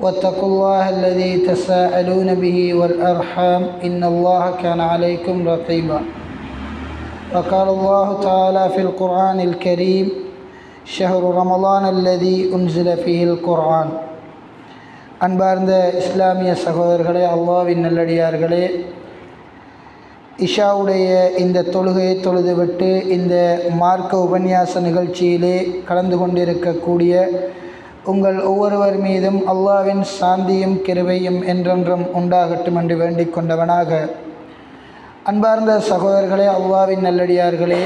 واتقوا الله الذي تساءلون به والأرحام إن الله كان عليكم رقيبا وقال الله تعالى في القرآن الكريم شهر رمضان الذي أنزل فيه القرآن அன்பார்ந்த இஸ்லாமிய சகோதரர்களே அல்லாவின் நல்லடியார்களே இஷாவுடைய இந்த தொழுகையை தொழுதுவிட்டு இந்த மார்க்க உபன்யாச நிகழ்ச்சியிலே கலந்து கொண்டிருக்கக்கூடிய உங்கள் ஒவ்வொருவர் மீதும் அல்லாவின் சாந்தியும் கிருபையும் என்றென்றும் உண்டாகட்டும் என்று வேண்டிக் கொண்டவனாக. அன்பார்ந்த சகோதரர்களே அல்லாவின் நல்லடியார்களே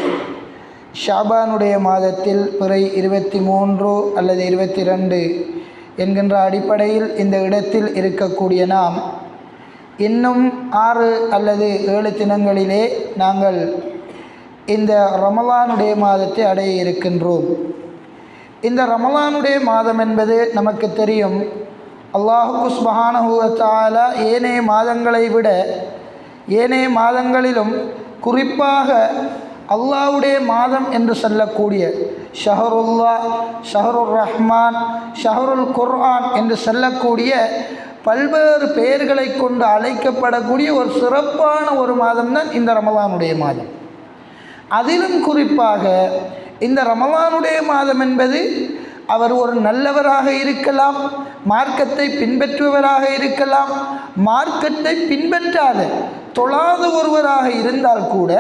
ஷாபானுடைய மாதத்தில் பிறை இருபத்தி மூன்று அல்லது இருபத்தி ரெண்டு என்கின்ற அடிப்படையில் இந்த இடத்தில் இருக்கக்கூடிய நாம் இன்னும் ஆறு அல்லது ஏழு தினங்களிலே நாங்கள் இந்த ரமலானுடைய மாதத்தை அடைய இருக்கின்றோம். இந்த ரமலானுடைய மாதம் என்பது நமக்கு தெரியும். அல்லாஹு சுபஹானஹுவத்தால ஏனைய மாதங்களை விட ஏனைய மாதங்களிலும் குறிப்பாக அல்லாவுடைய மாதம் என்று சொல்லக்கூடிய ஷஹருல்லா ஷஹருர் ரஹ்மான் ஷஹருல் குர்ஆன் என்று சொல்லக்கூடிய பல்வேறு பெயர்களை கொண்டு அழைக்கப்படக்கூடிய ஒரு சிறப்பான ஒரு மாதம் தான் இந்த ரமலானுடைய மாதம். அதிலும் குறிப்பாக இந்த ரமலானுடைய மாதம் என்பது அவர் ஒரு நல்லவராக இருக்கலாம் மார்க்கத்தை பின்பற்றுபவராக இருக்கலாம் மார்க்கத்தை பின்பற்றாத தொழாத ஒருவராக இருந்தால் கூட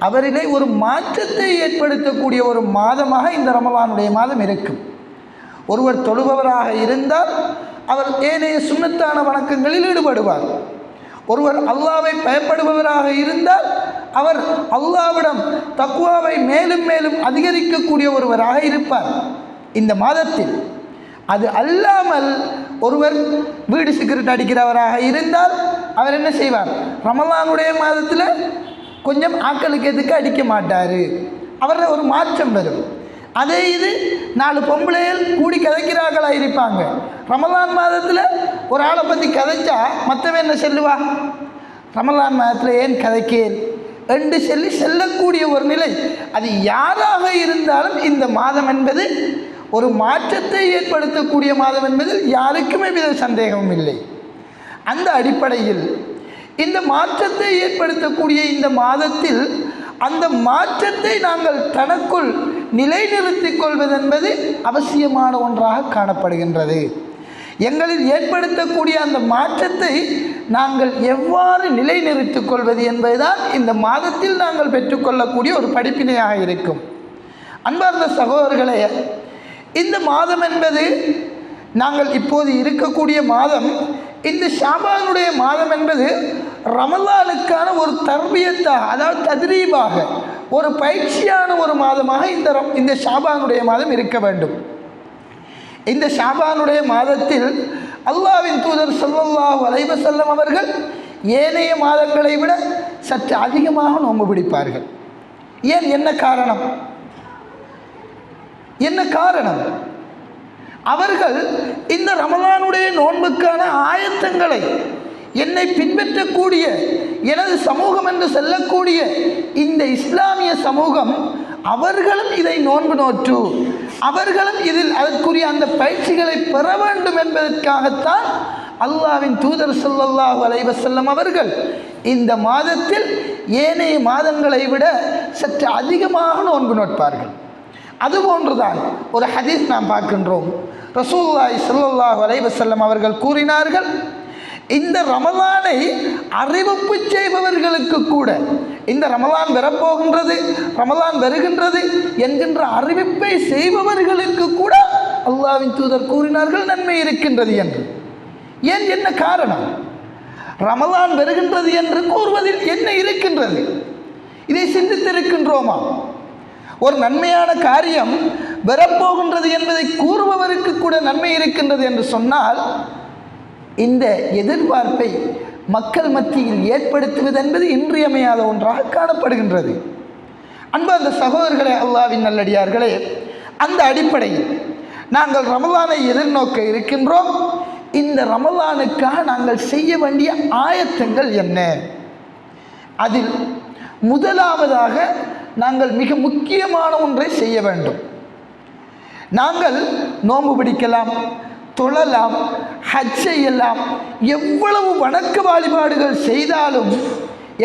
அவரிலே ஒரு மாற்றத்தை ஏற்படுத்தக்கூடிய ஒரு மாதமாக இந்த ரமலானுடைய மாதம் இருக்கும். ஒருவர் தொழுபவராக இருந்தால் அவர் ஏனைய சுண்ணத்தான வணக்கங்களில் ஈடுபடுவார். ஒருவர் அல்லாவை பயப்படுபவராக இருந்தால் அவர் அல்லாவிடம் தக்குவாவை மேலும் மேலும் அதிகரிக்கக்கூடிய ஒருவராக இருப்பார். இந்த மாதத்தில் அது அல்லாமல் ஒருவர் வீடு சிகரெட் அடிக்கிறவராக இருந்தால் அவர் என்ன செய்வார்? ரமலானுடைய மாதத்தில் கொஞ்சம் ஆக்களுக்கு எதுக்கு அடிக்க மாட்டார்? அவரில் ஒரு மாற்றம் வரும். அதே இது நாலு பொம்பளைகள் கூடி கதைக்கிறார்களாக இருப்பாங்க. ரமலான் மாதத்தில் ஒரு ஆளை பற்றி கதைச்சா மற்றவன் என்ன சொல்லுவா? ரமலான் மாதத்தில் ஏன் கதைக்கேன்? என்று சொல்லி செல்லக்கூடிய ஒரு நிலை. அது யாராக இருந்தாலும் இந்த மாதம் என்பது ஒரு மாற்றத்தை ஏற்படுத்தக்கூடிய மாதம் என்பதில் யாருக்குமே வித சந்தேகமும் இல்லை. அந்த அடிப்படையில் இந்த மாற்றத்தை ஏற்படுத்தக்கூடிய இந்த மாதத்தில் அந்த மாற்றத்தை நாங்கள் தனக்குள் நிலைநிறுத்திக் கொள்வதென்பது அவசியமான ஒன்றாக காணப்படுகின்றது. எங்களில் ஏற்படுத்தக்கூடிய அந்த மாற்றத்தை நாங்கள் எவ்வாறு நிலைநிறுத்திக் கொள்வது என்பதுதான் இந்த மாதத்தில் நாங்கள் பெற்றுக்கொள்ளக்கூடிய ஒரு படிப்பினையாக இருக்கும். அன்பார்ந்த சகோதரர்களே இந்த மாதம் என்பது நாங்கள் இப்போது இருக்கக்கூடிய மாதம் இந்த ஷாபானுடைய மாதம் என்பது ரமலானுக்கான ஒரு தர்பியத்தாக அதாவது தத்ரீபாக ஒரு பயிற்சியான ஒரு மாதமாக இந்த இந்த ஷாபானுடைய மாதம் இருக்க வேண்டும். இந்த ஷாபானுடைய மாதத்தில் அல்லாவின் தூதர் சொல்லல்லாஹ் வலைவ செல்லம் அவர்கள் ஏனைய மாதங்களை விட சற்று அதிகமாக நோன்பு பிடிப்பார்கள். ஏன் என்ன காரணம்? என்ன காரணம்? அவர்கள் இந்த ரமலானுடைய நோன்புக்கான ஆயத்தங்களை என்னை பின்பற்றக்கூடிய எனது சமூகம் என்று சொல்லக்கூடிய இந்த இஸ்லாமிய சமூகம் அவர்களும் இதை நோன்பு நோற்று. அவர்களும் இதில் அதற்குரிய அந்த பயிற்சிகளை பெற வேண்டும் என்பதற்காகத்தான் அல்லாவின் தூதர் சொல்லல்லாஹு அலைவசல்லம் அவர்கள் இந்த மாதத்தில் ஏனைய மாதங்களை விட சற்று அதிகமாக நோன்பு நோட்பார்கள் அதுபோன்றுதான் ஒரு ஹதீஸ் நாம் பார்க்கின்றோம். ரசூல்லாய் சல்லாஹ் அலைவசல்லம் அவர்கள் கூறினார்கள் இந்த ரமலானை அறிவிப்பு செய்பவர்களுக்கு கூட இந்த ரமலான் வரப்போகின்றது ரமலான் வருகின்றது என்கின்ற அறிவிப்பை செய்பவர்களுக்கு கூட அல்லாவின் தூதர் கூறினார்கள் நன்மை இருக்கின்றது என்று. ஏன் என்ன காரணம்? ரமலான் வருகின்றது என்று கூறுவதில் என்ன இருக்கின்றது? இதை சிந்தித்திருக்கின்றோமா? ஒரு நன்மையான காரியம் வரப்போகின்றது என்பதை கூறுபவருக்கு கூட நன்மை இருக்கின்றது என்று சொன்னால் இந்த எதிர்பார்ப்பை மக்கள் மத்தியில் ஏற்படுத்துவது என்பது இன்றியமையாத ஒன்றாக காணப்படுகின்றது. அன்பு அந்த சகோதரர்களே அல்லாவின் நல்லடியார்களே அந்த அடிப்படையில் நாங்கள் ரமலானை எதிர்நோக்க இருக்கின்றோம். இந்த ரமலானுக்காக நாங்கள் செய்ய வேண்டிய ஆயத்தங்கள் என்ன? அதில் முதலாவதாக நாங்கள் மிக முக்கியமான ஒன்றை செய்ய வேண்டும். நாங்கள் நோன்பு பிடிக்கலாம் தொழலாம் ஹஜ் செய்யலாம் எவ்வளவு வணக்க வழிபாடுகள் செய்தாலும்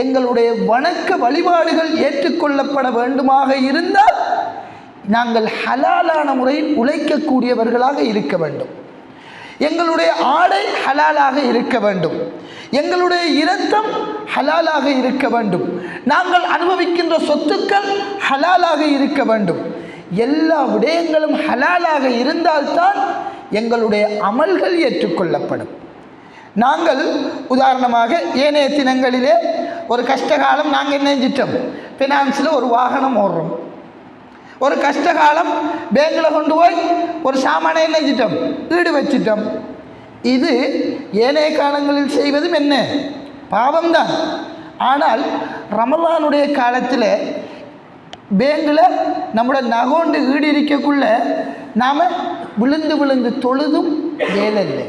எங்களுடைய வணக்க வழிபாடுகள் ஏற்றுக்கொள்ளப்பட வேண்டுமாக இருந்தால் நாங்கள் ஹலாலான முறையில் உழைக்கக்கூடியவர்களாக இருக்க வேண்டும். எங்களுடைய ஆடை ஹலாலாக இருக்க வேண்டும். எங்களுடைய இரத்தம் ஹலாலாக இருக்க வேண்டும். நாங்கள் அனுபவிக்கின்ற சொத்துக்கள் ஹலாலாக இருக்க வேண்டும். எல்லா விடயங்களும் ஹலாலாக இருந்தால்தான் எங்களுடைய அமல்கள் ஏற்றுக்கொள்ளப்படும். நாங்கள் உதாரணமாக ஏனைய தினங்களிலே ஒரு கஷ்டகாலம் நாங்கள் என்ன செஞ்சிட்டோம்? ஃபினான்ஸில் ஒரு வாகனம் ஓடுறோம். ஒரு கஷ்டகாலம் பேங்கில் கொண்டு போய் ஒரு சாமானை என்ன செஞ்சிட்டோம்? ஈடு வச்சிட்டோம். இது ஏனைய காலங்களில் செய்வதும் என்ன? பாவம்தான். ஆனால் ரமலானுடைய காலத்தில் பேங்கில் நம்மளோட நகோண்டு ஈடு இருக்கக்குள்ள நாம் விழுந்து விழுந்து தொழுதும் வேலை இல்லை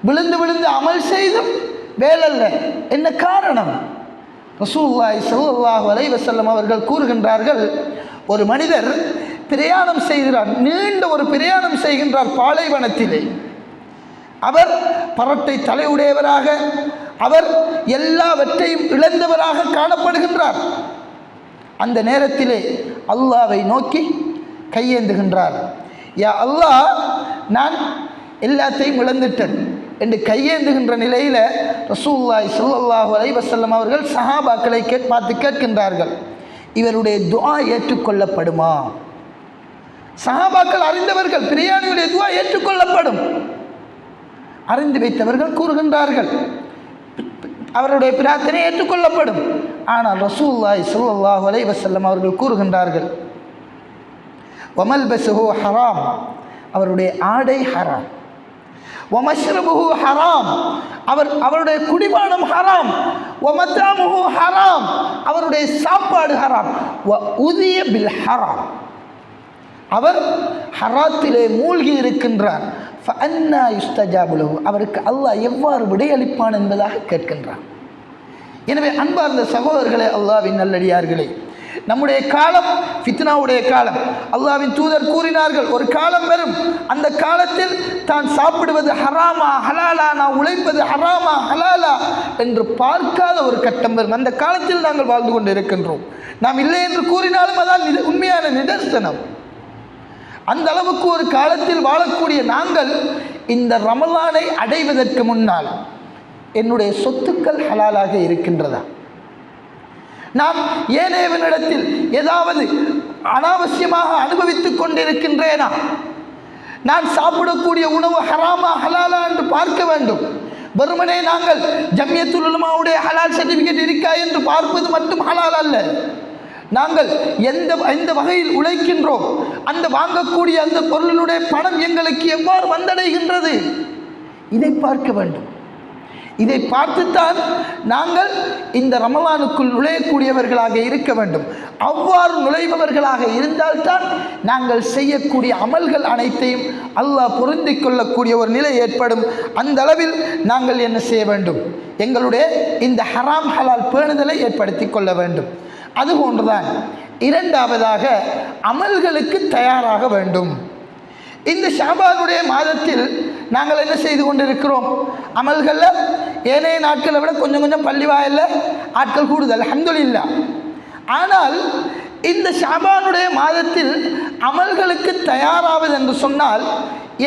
விழுந்து விழுந்து அமல் செய்தும் வேலை இல்லை என்ன காரணம்? ரசூல்லாய் சல்லாஹ் அலைவசல்லம் அவர்கள் கூறுகின்றார்கள் ஒரு மனிதர் பிரயாணம் செய்கிறார் நீண்ட ஒரு பிரயாணம் செய்கின்றார் பாலைவனத்திலே. அவர் பரட்டை தலையுடையவராக அவர் எல்லாவற்றையும் இழந்தவராக காணப்படுகின்றார். அந்த நேரத்திலே அல்லாவை நோக்கி கையேந்துகின்றார். யா அல்லாஹ் நான் எல்லாத்தையும் இழந்துட்டேன் என்று கையேந்துகின்ற நிலையில் ரசூல்லாய் ஸல்லல்லாஹு அலைஹி வசல்லம் அவர்கள் சஹாபாக்களை கேட் பார்த்து கேட்கின்றார்கள். இவருடைய துவா ஏற்றுக்கொள்ளப்படுமா? சஹாபாக்கள் அறிந்தவர்கள் பிரியாணியுடைய துவா ஏற்றுக்கொள்ளப்படும். அறிந்து வைத்தவர்கள் கூறுகின்றார்கள். அவருடைய பிரார்த்தனை ஏற்றுக்கொள்ளப்படும். ஆனால் ரசூல்லாய் சல்லாஹ் அலை வசல்லம் அவர்கள் கூறுகின்றார்கள் ஒமல் பசுஹு ஹராம். அவருடைய ஆடை ஹராம். ஒமஷ்ரபுஹு ஹராம். அவர் அவருடைய குடிபானம் ஹராம். ஒமத்தாமுஹு ஹராம். அவருடைய சாப்பாடு ஹராம். வ உதிய பில் ஹராம். அவர் ஹராத்திலே மூழ்கி இருக்கின்றார். ஃபஅன்னா யுஸ்தஜாபுலஹு அவருக்கு அல்லாஹ் எவ்வாறு விடையளிப்பான் என்பதாக கேட்கின்றார் எனவே அன்பார்ந்த சகோதரர்களே அல்லாவின் நல்லடியார்களே நம்முடைய காலம் ஃபித்னாவுடைய காலம். அல்லாவின் தூதர் கூறினார்கள் ஒரு காலம் வரும் அந்த காலத்தில் தான் சாப்பிடுவது ஹராமா ஹலாலா நான் உழைப்பது ஹராமா ஹலாலா என்று பார்க்காத ஒரு கட்டம் வரும். அந்த காலத்தில் நாங்கள் வாழ்ந்து கொண்டு இருக்கின்றோம் நாம் இல்லை என்று கூறினாலும் அதான் உண்மையான நிதர்சனம். அந்த அளவுக்கு ஒரு காலத்தில் வாழக்கூடிய நாங்கள் இந்த ரமலானை அடைவதற்கு முன்னால் என்னுடைய சொத்துக்கள் ஹலாலாக இருக்கின்றதா? நாம் ஏனையவனிடத்தில் ஏதாவது அனாவசியமாக அனுபவித்துக் கொண்டிருக்கின்றேனா? நான் சாப்பிடக்கூடிய உணவு ஹராமா ஹலாலா என்று பார்க்க வேண்டும். வெறுமனே நாங்கள் ஜம்யத்துல் உலமாவுடைய ஹலால் சர்டிஃபிகேட் இருக்கா என்று பார்ப்பது மட்டும் ஹலால் அல்ல. நாங்கள் எந்த எந்த வகையில் உழைக்கின்றோம் அந்த வாங்கக்கூடிய அந்த பொருளினுடைய பணம் எங்களுக்கு எவ்வாறு வந்தடைகின்றது? இதை பார்க்க வேண்டும். இதை பார்த்துத்தான் நாங்கள் இந்த ரமலானுக்குள் நுழையக்கூடியவர்களாக இருக்க வேண்டும். அவ்வாறு நுழைபவர்களாக இருந்தால்தான் நாங்கள் செய்யக்கூடிய அமல்கள் அனைத்தையும் அல்லாஹ் பொருந்தி கொள்ளக்கூடிய ஒரு நிலை ஏற்படும். அந்த அளவில் நாங்கள் என்ன செய்ய வேண்டும்? எங்களுடைய இந்த ஹராம் ஹலால் பேணுதலை ஏற்படுத்தி கொள்ள வேண்டும். அதுபோன்றுதான் இரண்டாவதாக அமல்களுக்கு தயாராக வேண்டும். இந்த ஷாபானுடைய மாதத்தில் நாங்கள் என்ன செய்து கொண்டிருக்கிறோம்? அமல்களில் ஏனைய நாட்களை விட கொஞ்சம் கொஞ்சம் பள்ளி வாயில்ல ஆட்கள் கூடுதல் அல்ஹம்துலில்லா. ஆனால் இந்த ஷாபானுடைய மாதத்தில் அமல்களுக்கு தயாராவது என்று சொன்னால்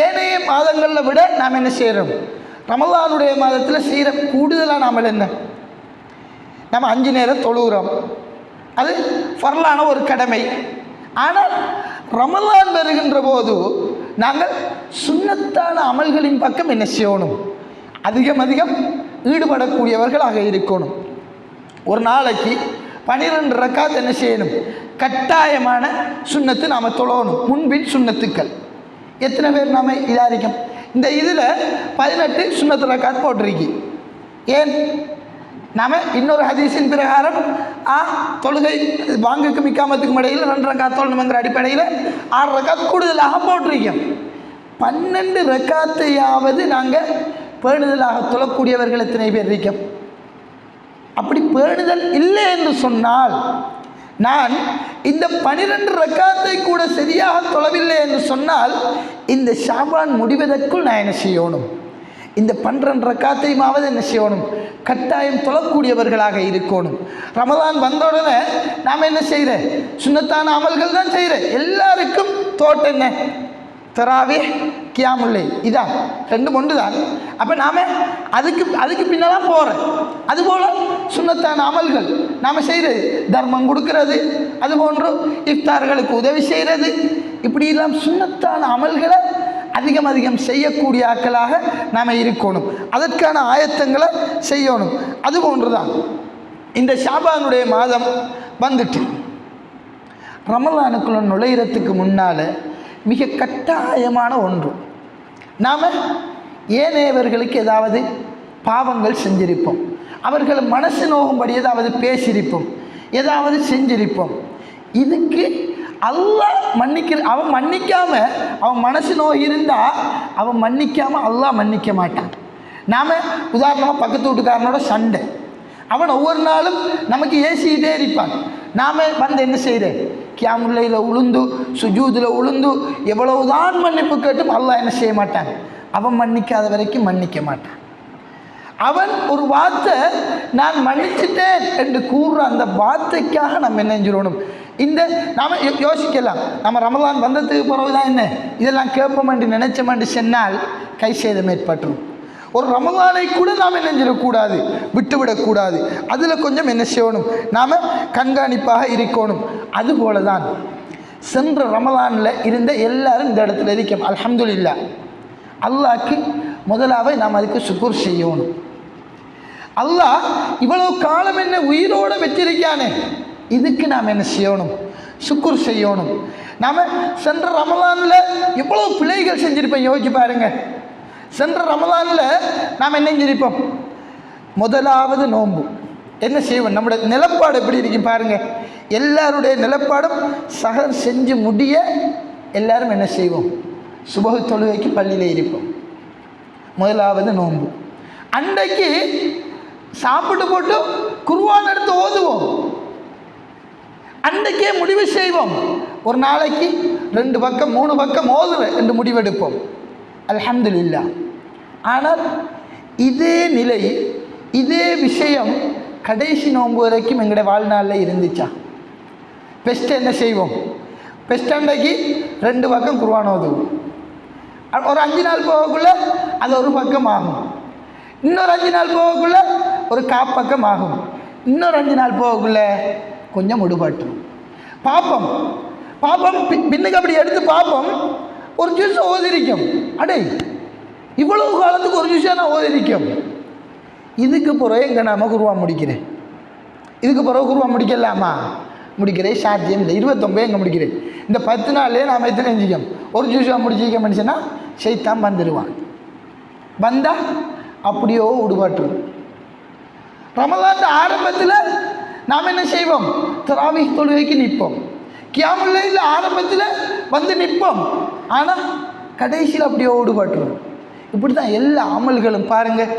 ஏனைய மாதங்களில் விட நாம் என்ன செய்கிறோம் ரமலானுடைய மாதத்தில் செய்கிற கூடுதலான அமல் என்ன? நம்ம அஞ்சு நேரம் தொழுகிறோம். அது ஃபர்லான ஒரு கடமை. ஆனால் ரமலான் வருகின்ற போது நாங்கள் சுண்ணத்தான அமல்களின் பக்கம் என்ன செய்யணும்? அதிகம் அதிகம் ஈடுபடக்கூடியவர்களாக இருக்கணும். ஒரு நாளைக்கு பனிரெண்டு ரக்காத் என்ன செய்யணும்? கட்டாயமான சுண்ணத்து நாம் தொழணும். முன்பின் சுண்ணத்துக்கள். எத்தனை பேர் நாம் இதாரிக்கும்? இந்த இதில் பதினெட்டு சுண்ணத்து ரக்காத் போட்டிருக்கி. ஏன்? நாம் இன்னொரு ஹதீஸின் பிரகாரம் ஆ தொழுகை வாங்குக்கு மிக்காமத்துக்கும் இடையில் ரெண்டு ரக்காத் தொழணுங்கிற அடிப்படையில் ஆறு ரக்காத் கூடுதலாக போட்டிருக்கோம். பன்னெண்டு ரக்காத்தையாவது நாங்கள் பேணுதலாக தொழக்கூடியவர்கள் எத்தனை பேர் இருக்கோம் அப்படி பேணுதல் இல்லை என்று சொன்னால் நான் இந்த பனிரெண்டு ரக்காத்தை கூட சரியாக தொழவில்லை என்று சொன்னால் இந்த ஷாபான் முடிவதற்குள் நான் என்ன செய்யணும்? இந்த பன்னிரண்டு ரக்காத்தையுமாவது என்ன செய்யணும்? கட்டாயம் தொழக்கூடியவர்களாக இருக்கணும். ரமதான் வந்த உடனே நாம் என்ன செய்கிறேன் சுண்ணத்தான அமல்கள் தான் செய்கிறேன் எல்லாருக்கும் தோட்டம் என்ன? தராவே கியாமுல்லை. இதான் ரெண்டும் ஒன்று தான் அப்போ நாம் அதுக்கு அதுக்கு பின்னால் போகிறேன் அதுபோல் சுண்ணத்தான அமல்கள். நாம் செய்கிறது தர்மம் கொடுக்கறது. அது போன்று இஃப்தார்களுக்கு உதவி செய்கிறது. இப்படியெல்லாம் சுண்ணத்தான அமல்களை அதிகம் அதிகம் செய்யக்கூடிய ஆட்களாக நாம் இருக்கணும். அதற்கான ஆயத்தங்களை செய்யணும். அது போன்று தான் இந்த ஷாபானுடைய மாதம் வந்துட்டு. ரமலானுக்குள்ள நுழையிறதுக்கு முன்னால் மிக கட்டாயமான ஒன்று. நாம் ஏனையவர்களுக்கு ஏதாவது பாவங்கள் செஞ்சிருப்போம்? அவர்கள் மனசு நோகும்படி ஏதாவது பேசியிருப்போம். ஏதாவது செஞ்சிருப்போம். இதுக்கு அல்லாஹ் மன்னிக்கிற அவன் மன்னிக்காமல் அவன் மனசு நோய் இருந்தால் அவன் மன்னிக்காமல் அல்லாஹ் மன்னிக்க மாட்டான். நாம் உதாரணமாக பக்கத்து வீட்டுக்காரனோட சண்டை. அவன் ஒவ்வொரு நாளும் நமக்கு ஏசிக்கிட்டே இருப்பான். நாம் வந்து என்ன செய்கிறேன் கியாமுல்லையில் உளுந்து சுஜூதில் உளுந்து எவ்வளவுதான் மன்னிப்பு கேட்டும் அல்லாஹ் என்ன செய்ய மாட்டான்? அவன் மன்னிக்காத வரைக்கும் மன்னிக்க மாட்டான். அவன் ஒரு வார்த்தை நான் மன்னிச்சிட்டேன் என்று கூறுற அந்த வார்த்தைக்காக நம்ம என்ன செஞ்சிடணும்? இந்த நாம் யோ- யோசிக்கலாம். நம்ம ரமலான் வந்ததுக்கு பிறகுதான் என்ன? இதெல்லாம் கேட்போம் என்று நினைச்சோம் என்று சொன்னால் கை சேதம் ஏற்பட்டுரும். ஒரு ரமலானை கூட நாம் என்ன செஞ்சிடக்கூடாது விட்டுவிடக்கூடாது. அதில் கொஞ்சம் என்ன செய்யணும்? நாம் கண்காணிப்பாக இருக்கணும். அதுபோல தான் சென்ற ரமலானில் இருந்த எல்லாரும் இந்த இடத்துல இருக்கோம் அல்ஹம்துலில்லா. அல்லாக்கு முதலாவே நாம் அதுக்கு சுக்கூர் செய்யணும். அல்லாஹ் இவ்வளவு காலம் என்ன உயிரோட வச்சிருக்கானே? இதுக்கு நாம் என்ன செய்யணும்? சுக்குர் செய்யணும். நாம் சென்ற ரமலானில் எவ்வளோ பிள்ளைகள் செஞ்சுருப்பேன் யோசிச்சு பாருங்கள் சென்ற ரமலானில் நாம் என்ன செஞ்சிருப்போம்? முதலாவது நோன்பு. என்ன செய்வோம்? நம்முடைய நிலப்பாடு எப்படி இருக்கும் பாருங்கள் எல்லாருடைய நிலப்பாடும் சகர் செஞ்சு முடிய எல்லாரும் என்ன செய்வோம்? சுபகு தொழுகைக்கு பள்ளியில் இருப்போம். முதலாவது நோன்பு. அன்றைக்கு சாப்பிட்டு போட்டு குருவான் எடுத்து ஓதுவோம். அன்றைக்கே முடிவு செய்வோம். ஒரு நாளைக்கு ரெண்டு பக்கம் மூணு பக்கம் ஓதுவேன் என்று முடிவெடுப்போம். அலமதுல்லா ஆனால் இதே நிலை இதே விஷயம் கடைசி நோன்பு வரைக்கும் எங்களுடைய வாழ்நாளில் இருந்துச்சா? பெஸ்ட் என்ன செய்வோம்? பெஸ்ட் அன்றைக்கு ரெண்டு பக்கம் குருவான உதவும் ஒரு அஞ்சு நாள் போகக்குள்ள அது ஒரு பக்கம் ஆகும். இன்னொரு அஞ்சு நாள் போகக்குள்ள ஒரு காப்பக்கம் ஆகும். இன்னொரு அஞ்சு நாள் போகக்குள்ள கொஞ்சம் முடுபாட்டும் பார்ப்போம் பார்ப்போம் பின்னுக்கு அப்படி எடுத்து பார்ப்போம் ஒரு ஜூஸ் ஓதிரிக்கும். அடே இவ்வளவு காலத்துக்கு ஒரு ஜூஸாக நான் ஓதிரிக்கும் இதுக்கு பிறகு எங்கே நாம குருவா முடிக்கிறேன்? இதுக்கு பிறகு குருவா முடிக்கலாமா? முடிக்கிறேன். சாத்தியம் இல்லை. இருபத்தொம்பது எங்கே முடிக்கிறேன்? இந்த பத்து நாள்லேயே நாம் எத்தனை செஞ்சிக்கோம் ஒரு ஜூஸாக முடிச்சிக்க மனுஷனா? செய்தான் வந்துடுவான் வந்தா அப்படியோ விடுபாட்டு ரமலான் ஆரம்பத்தில் நாம் என்ன செய்வோம்? திராவி தொழுகைக்கு நிற்போம். கியாமுல்லையில் ஆரம்பத்தில் வந்து நிற்போம். ஆனால் கடைசியில் அப்படியோ விடுபாட்டுருவோம் இப்படி தான் எல்லா அமல்களும் பாருங்கள்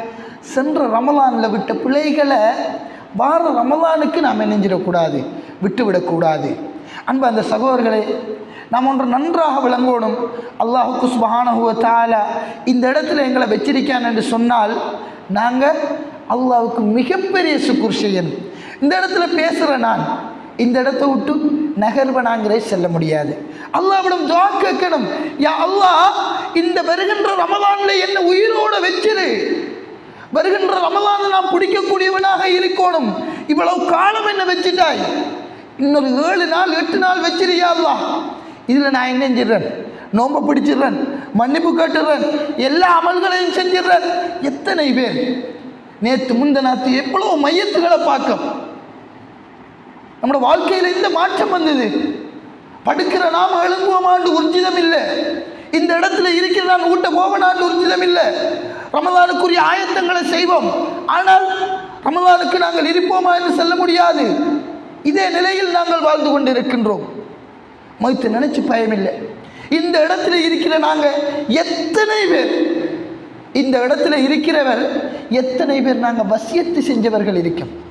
சென்ற ரமலானில் விட்ட பிள்ளைகளை வார ரமலானுக்கு நாம் நினைஞ்சிடக்கூடாது விட்டு விடக்கூடாது அன்பு அந்த சகோதரர்களே நாம் ஒன்று நன்றாக விளங்கணும். அல்லாஹுக்கு சுபஹானஹுவ தஆலா இந்த இடத்துல எங்களை வச்சிருக்கான் என்று சொன்னால் நாங்கள் அல்லாவுக்கு மிகப்பெரிய சுக்குர் செய்யணும். இந்த இடத்துல பேசுகிற நான். இந்த இடத்த விட்டு நகர்வனாங்கிறே செல்ல முடியாது. அல்லாவிடம் துவா கேட்கணும். யா அல்லாஹ் இந்த வருகின்ற ரமலான்ல என்ன உயிரோட வச்சிரு. வருகின்ற ரமலான நான் பிடிக்கக்கூடியவனாக இருக்கணும். இவ்வளவு காலம் என்ன வச்சுட்டாய்? இன்னொரு ஏழு நாள் எட்டு நாள் வச்சிருயா அல்லாஹ் இதில் நான் என்ன செஞ்சிடறேன்? நோம்பை பிடிச்சிடுறேன் மன்னிப்பு கட்டுறேன் எல்லா அமல்களையும் செஞ்சிடுறேன். எத்தனை பேர்? நேற்று முந்தநாத்து எவ்வளோ மையத்துகளை பார்க்கும். நம்மளோட வாழ்க்கையில் இந்த மாற்றம் வந்தது. படுக்கிற நாம் எழும்புவோமாண்டு உர்ஜிதம் இல்லை. இந்த இடத்துல இருக்கிற நான் ஊட்ட போவனான்னு உர்ஜிதம் இல்லை. ரமதானுக்குரிய ஆயத்தங்களை செய்வோம். ஆனால் ரமதானுக்கு நாங்கள் இருப்போமா என்று சொல்ல முடியாது. இதே நிலையில் நாங்கள் வாழ்ந்து கொண்டிருக்கின்றோம். மொய்த்து நினைச்சு பயமில்லை. இந்த இடத்துல இருக்கிற நாங்கள் எத்தனை பேர் இந்த இடத்துல இருக்கிறவர் எத்தனை பேர் நாங்கள் வசியத்து செஞ்சவர்கள் இருக்கோம்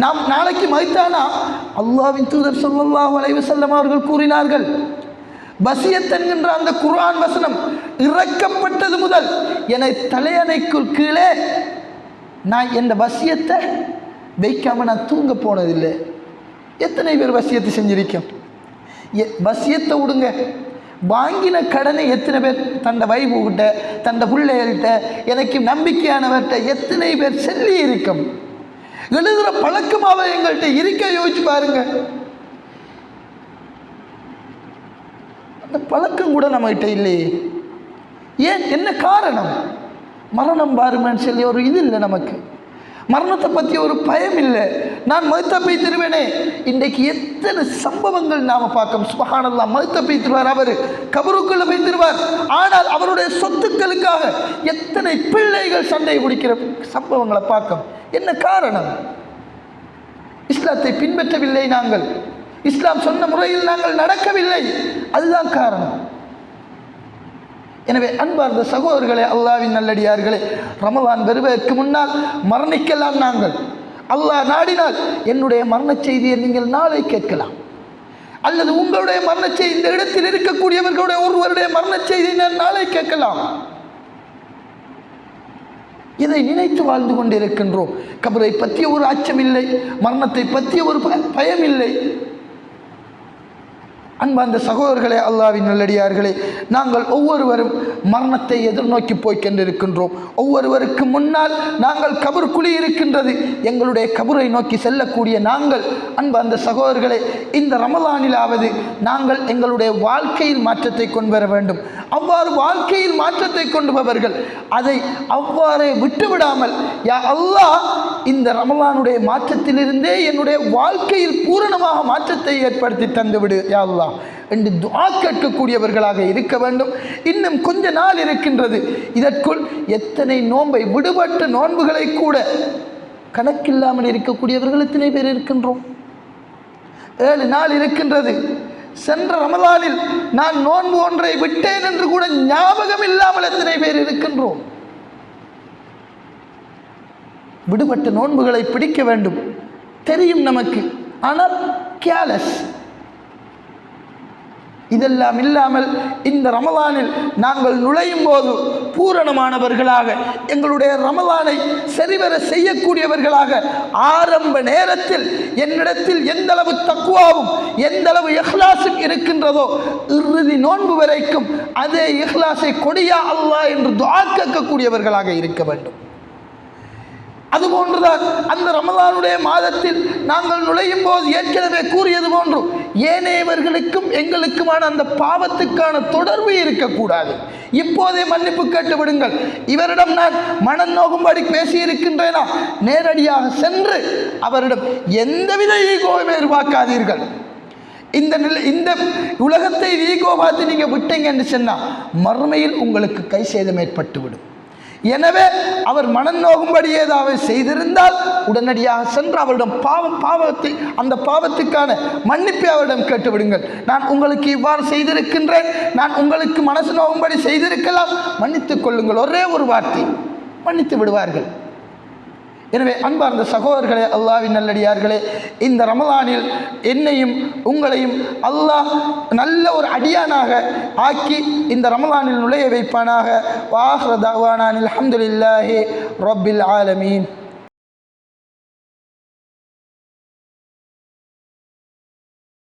நாம் நாளைக்கு மதித்தானா அல்லாவின் தூதர் ஸல்லல்லாஹு அலைஹி வஸல்லம் அவர்கள் கூறினார்கள் பசியத் என்கின்ற அந்த குரான் வசனம் இறக்கப்பட்டது முதல் என்னை தலையணைக்குள் கீழே நான் இந்த வசியத்தை வைக்காம நான் தூங்க போனதில்லை. எத்தனை பேர் வசியத்தை செஞ்சிருக்கோம் எ- வசியத்தை விடுங்க. வாங்கின கடனை எத்தனை பேர் தந்த வைபுகிட்ட தந்த பிள்ளைகள்கிட்ட எனக்கு நம்பிக்கையானவர்கிட்ட எத்தனை பேர் சொல்லி இருக்கும் எழுதுகிற பழக்கமாக எங்கள்கிட்ட இருக்க யோசிச்சு பாருங்க. அந்த பழக்கம் கூட நம்மகிட்ட இல்லையே ஏன்? என்ன காரணம்? மரணம் பாருமேன்னு சொல்லி ஒரு இது இல்லை நமக்கு. மரணத்தை பற்றி ஒரு பயம் இல்லை. நான் மறுத்த போய் தருவேனே இன்றைக்கு எத்தனை சம்பவங்கள் நாம் பார்க்கோம் சுபகானல்லா மறுத்த போய் தருவார் அவர். கபருக்குள்ள போய் தருவார் ஆனால் அவருடைய சொத்துக்களுக்காக எத்தனை பிள்ளைகள் சண்டை பிடிக்கிற சம்பவங்களை பார்க்கோம் என்ன காரணம்? இஸ்லாத்தை பின்பற்றவில்லை நாங்கள். இஸ்லாம் சொன்ன முறையில் நாங்கள் நடக்கவில்லை. அதுதான் காரணம். எனவே அன்பார்ந்த சகோதரர்களே அல்லாவின் நல்லடியார்களே ரமலான் வருவதற்கு முன்னால் மரணிக்கலாம் நாங்கள். அல்லாஹ் நாடினால் என்னுடைய மரணச் செய்தியை நீங்கள் நாளை கேட்கலாம். அல்லது உங்களுடைய மரண செய்தி இந்த இடத்தில் இருக்கக்கூடியவர்களுடைய ஒருவருடைய மரணச் செய்தியை நான் நாளை கேட்கலாம். இதை நினைத்து வாழ்ந்து கொண்டிருக்கின்றோம். கபரை பற்றிய ஒரு அச்சம் இல்லை மரணத்தை பற்றிய ஒரு பயம் இல்லை அன்பார்ந்த சகோதரர்களே அல்லாவின் நல்லடியார்களே நாங்கள் ஒவ்வொருவரும் மரணத்தை எதிர்நோக்கி போய் கொண்டிருக்கின்றோம். ஒவ்வொருவருக்கு முன்னால் நாங்கள் கபர் குழி இருக்கின்றது. எங்களுடைய கபரை நோக்கி செல்லக்கூடிய நாங்கள் அன்பார்ந்த சகோதரர்களே இந்த ரமலானிலாவது நாங்கள் எங்களுடைய வாழ்க்கையில் மாற்றத்தை கொண்டு வர வேண்டும். அவ்வாறு வாழ்க்கையில் மாற்றத்தை கொண்டுபவர்கள் அதை அவ்வாறே விட்டுவிடாமல் யா அல்லாஹ் இந்த ரமலானுடைய மாற்றத்திலிருந்தே என்னுடைய வாழ்க்கையில் பூரணமாக மாற்றத்தை ஏற்படுத்தி தந்துவிடு யா அல்லாஹ். என்று துவா கேட்கக்கூடியவர்களாக இருக்க வேண்டும். இன்னும் கொஞ்ச நாள் இருக்கின்றது. இதற்குள் எத்தனை நோன்பை விடுபட்ட நோன்புகளை கூட கணக்கில்லாமல் இருக்கக்கூடியவர்கள் எத்தனை பேர் இருக்கின்றோம்? ஏழு நாள் இருக்கின்றது. சென்ற ரமலானில் நான் நோன்பு ஒன்றை விட்டேன் என்று கூட ஞாபகம் இல்லாமல் எத்தனை பேர் இருக்கின்றோம்? விடுபட்ட நோன்புகளை பிடிக்க வேண்டும். தெரியும் நமக்கு. ஆனால் கேலஸ் இதெல்லாம் இல்லாமல் இந்த ரமலானில் நாங்கள் நுழையும் போது பூரணமானவர்களாக எங்களுடைய ரமலானை சரிவர செய்யக்கூடியவர்களாக ஆரம்ப நேரத்தில் என்னிடத்தில் எந்த அளவு தக்குவாவும் எந்த அளவு இஹ்லாசும் இருக்கின்றதோ இறுதி நோன்பு வரைக்கும் அதே இஹ்லாஸை கொடியா அல்லா என்று துவா கேட்கக்கூடியவர்களாக இருக்க வேண்டும். அதுபோன்றுதான் அந்த ரமலானுடைய மாதத்தில் நாங்கள் நுழையும் போது ஏற்கனவே கூறியது போன்றும் ஏனையவர்களுக்கும் எங்களுக்குமான அந்த பாவத்துக்கான தொடர்பு இருக்கக்கூடாது. இப்போதே மன்னிப்பு கேட்டு விடுங்கள். இவரிடம் நான் மனம் நோகும்படி பேசியிருக்கின்றேனா? நேரடியாக சென்று அவரிடம் எந்தவித ஈகோவும் எதிர்பார்க்காதீர்கள். இந்த நிலை இந்த உலகத்தை ஈகோ பார்த்து நீங்கள் விட்டீங்கன்னு சொன்னால் மறுமையில் உங்களுக்கு கை சேதம் ஏற்பட்டுவிடும். எனவே அவர் மனம் நோகும்படி ஏதாவது செய்திருந்தால் உடனடியாக சென்று அவரிடம் பாவம் பாவத்தை அந்த பாவத்துக்கான மன்னிப்பை அவரிடம் கேட்டுவிடுங்கள். நான் உங்களுக்கு இவ்வாறு செய்திருக்கின்றேன். நான் உங்களுக்கு மனசு நோகும்படி செய்திருக்கலாம். மன்னித்துக் கொள்ளுங்கள். ஒரே ஒரு வார்த்தை. மன்னித்து விடுவார்கள். எனவே அன்பார்ந்த சகோதரர்களே அல்லாவின் நல்லடியார்களே இந்த ரமலானில் என்னையும் உங்களையும் அல்லாஹ் நல்ல ஒரு அடியானாக ஆக்கி இந்த ரமலானில் நுழைய வைப்பானாக. வாஹ்ர தாவானானில் ரொபில் ஆலமீன்.